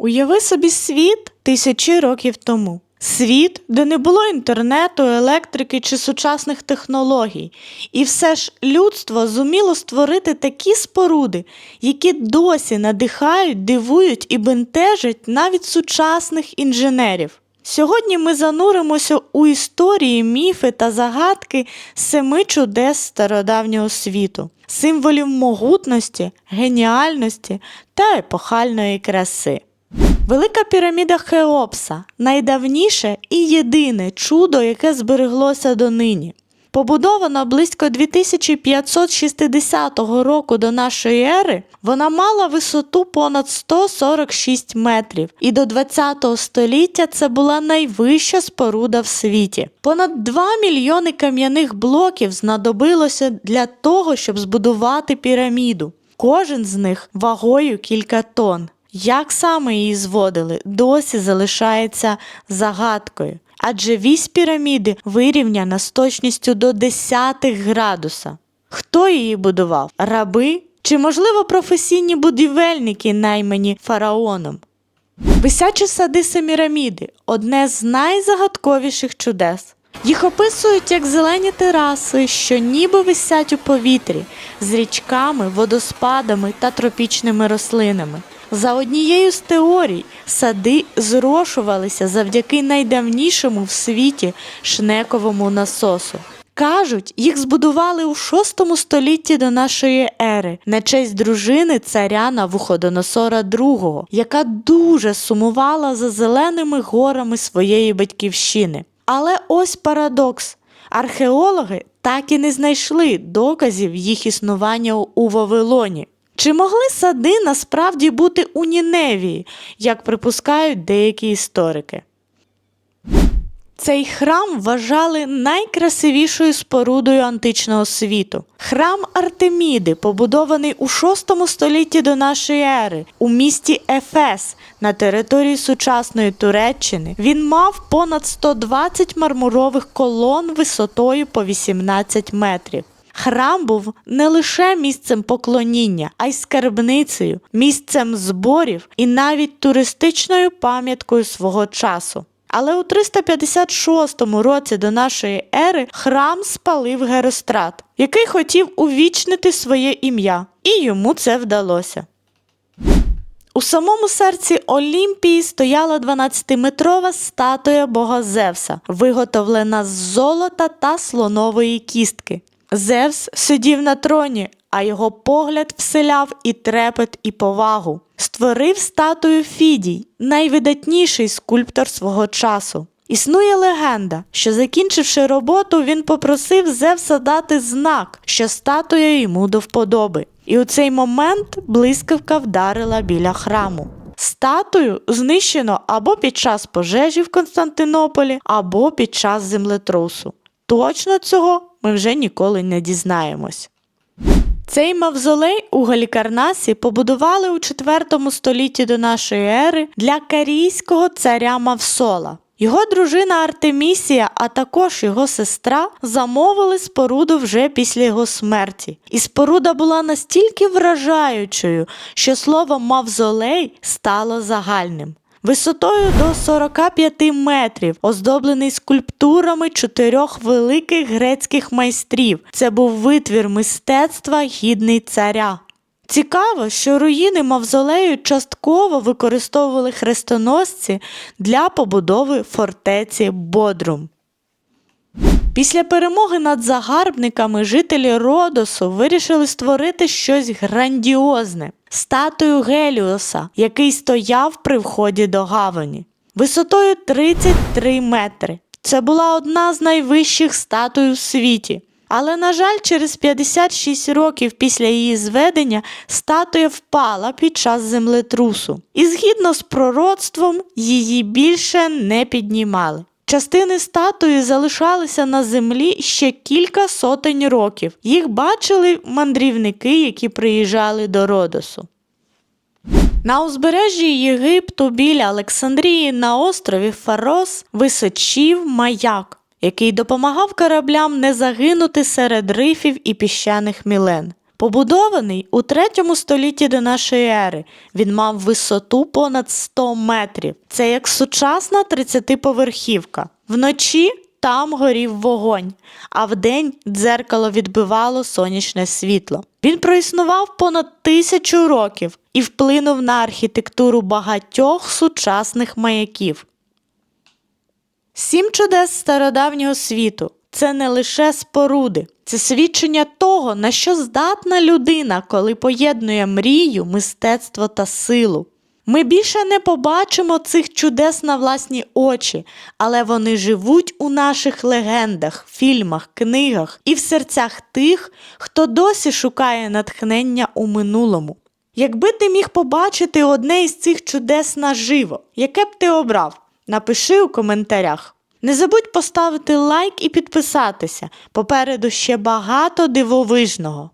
Уяви собі світ тисячі років тому. Світ, де не було інтернету, електрики чи сучасних технологій. І все ж людство зуміло створити такі споруди, які досі надихають, дивують і бентежать навіть сучасних інженерів. Сьогодні ми зануримося у історії, міфи та загадки семи чудес стародавнього світу, символів могутності, геніальності та епохальної краси. Велика піраміда Хеопса найдавніше і єдине чудо, яке збереглося донині. Побудована близько 2560 року до нашої ери, вона мала висоту понад 146 метрів, і до 20 століття це була найвища споруда в світі. Понад 2 мільйони кам'яних блоків знадобилося для того, щоб збудувати піраміду. Кожен з них вагою кілька тонн. Як саме її зводили, досі залишається загадкою, адже вісь піраміди вирівняна з точністю до десятих градуса. Хто її будував? Раби? Чи, можливо, професійні будівельники, наймані фараоном? Висячі сади Семіраміди одне з найзагадковіших чудес. Їх описують як зелені тераси, що ніби висять у повітрі з річками, водоспадами та тропічними рослинами. За однією з теорій, сади зрошувалися завдяки найдавнішому в світі шнековому насосу. Кажуть, їх збудували у VI столітті до нашої ери на честь дружини царя Навуходоносора II, яка дуже сумувала за зеленими горами своєї батьківщини. Але ось парадокс. Археологи так і не знайшли доказів їх існування у Вавилоні. Чи могли сади насправді бути у Ніневії, як припускають деякі історики? Цей храм вважали найкрасивішою спорудою античного світу. Храм Артеміди, побудований у VI столітті до нашої ери у місті Ефес на території сучасної Туреччини. Він мав понад 120 мармурових колон висотою по 18 метрів. Храм був не лише місцем поклоніння, а й скарбницею, місцем зборів і навіть туристичною пам'яткою свого часу. Але у 356 році до нашої ери храм спалив Герострат, який хотів увічнити своє ім'я, і йому це вдалося. У самому серці Олімпії стояла 12-метрова статуя бога Зевса, виготовлена з золота та слонової кістки. Зевс сидів на троні, а його погляд вселяв і трепет, і повагу. Створив статую Фідій, найвидатніший скульптор свого часу. Існує легенда, що закінчивши роботу, він попросив Зевса дати знак, що статуя йому до вподоби. І у цей момент блискавка вдарила біля храму. Статую знищено або під час пожежі в Константинополі, або під час землетрусу. Точно цього ми вже ніколи не дізнаємось. Цей мавзолей у Галікарнасі побудували у IV столітті до нашої ери для карійського царя Мавсола. Його дружина Артемісія, а також його сестра замовили споруду вже після його смерті. І споруда була настільки вражаючою, що слово мавзолей стало загальним. Висотою до 45 метрів, оздоблений скульптурами чотирьох великих грецьких майстрів. Це був витвір мистецтва гідний царя. Цікаво, що руїни мавзолею частково використовували хрестоносці для побудови фортеці Бодрум. Після перемоги над загарбниками жителі Родосу вирішили створити щось грандіозне статую Геліоса, який стояв при вході до гавані. Висотою 33 метри. Це була одна з найвищих статуй у світі. Але, на жаль, через 56 років після її зведення статуя впала під час землетрусу, і згідно з пророцтвом її більше не піднімали. Частини статуї залишалися на землі ще кілька сотень років. Їх бачили мандрівники, які приїжджали до Родосу. На узбережжі Єгипту біля Олександрії на острові Фарос височів маяк, який допомагав кораблям не загинути серед рифів і піщаних мілен. Побудований у 3 столітті до нашої ери, він мав висоту понад 100 метрів. Це як сучасна 30-поверхівка. Вночі там горів вогонь, а вдень дзеркало відбивало сонячне світло. Він проіснував понад тисячу років і вплинув на архітектуру багатьох сучасних маяків. Сім чудес стародавнього світу це не лише споруди, це свідчення того, на що здатна людина, коли поєднує мрію, мистецтво та силу. Ми більше не побачимо цих чудес на власні очі, але вони живуть у наших легендах, фільмах, книгах і в серцях тих, хто досі шукає натхнення у минулому. Якби ти міг побачити одне із цих чудес наживо, яке б ти обрав? Напиши у коментарях. Не забудь поставити лайк і підписатися. Попереду ще багато дивовижного.